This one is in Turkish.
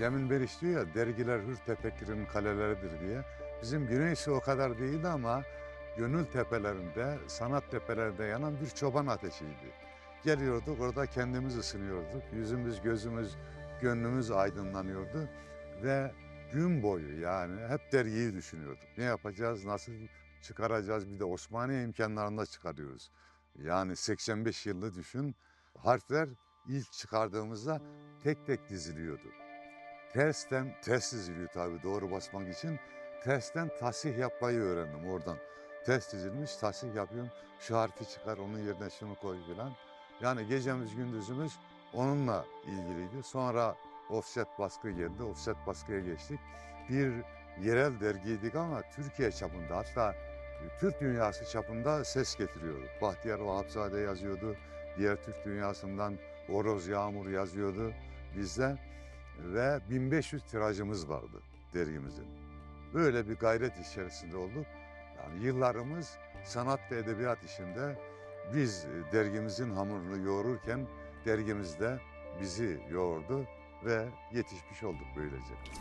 Cemil Beriş diyor ya dergiler hür tefekkürün kaleleridir diye. Bizim Güneysi o kadar değildi ama gönül tepelerinde, sanat tepelerinde yanan bir çoban ateşiydi. Geliyorduk orada kendimiz ısınıyorduk. Yüzümüz, gözümüz, gönlümüz aydınlanıyordu. Ve gün boyu yani hep dergiyi düşünüyorduk. Ne yapacağız, nasıl çıkaracağız bir de Osmaniye imkanlarında çıkarıyoruz. Yani 85 yılı düşün. Harfler ilk çıkardığımızda tek tek diziliyordu. Tersten, ters diziliyor tabii doğru basmak için. Tersten tasih yapmayı öğrendim oradan. Ters dizilmiş, tasih yapıyorum. Şu harfi çıkar, onun yerine şunu koy filan. Yani gecemiz gündüzümüz onunla ilgiliydi. Sonra offset baskı geldi, offset baskıya geçtik. Bir yerel dergiydik ama Türkiye çapında hatta Türk dünyası çapında ses getiriyordu. Bahtiyar Vahapzade yazıyordu. Diğer Türk dünyasından Oroz Yağmur yazıyordu bizde. Ve 1500 tirajımız vardı dergimizin. Böyle bir gayret içerisinde olduk. Yani yıllarımız sanat ve edebiyat işinde biz e, dergimizin hamurunu yoğururken dergimiz de bizi yoğurdu ve yetişmiş olduk böylece.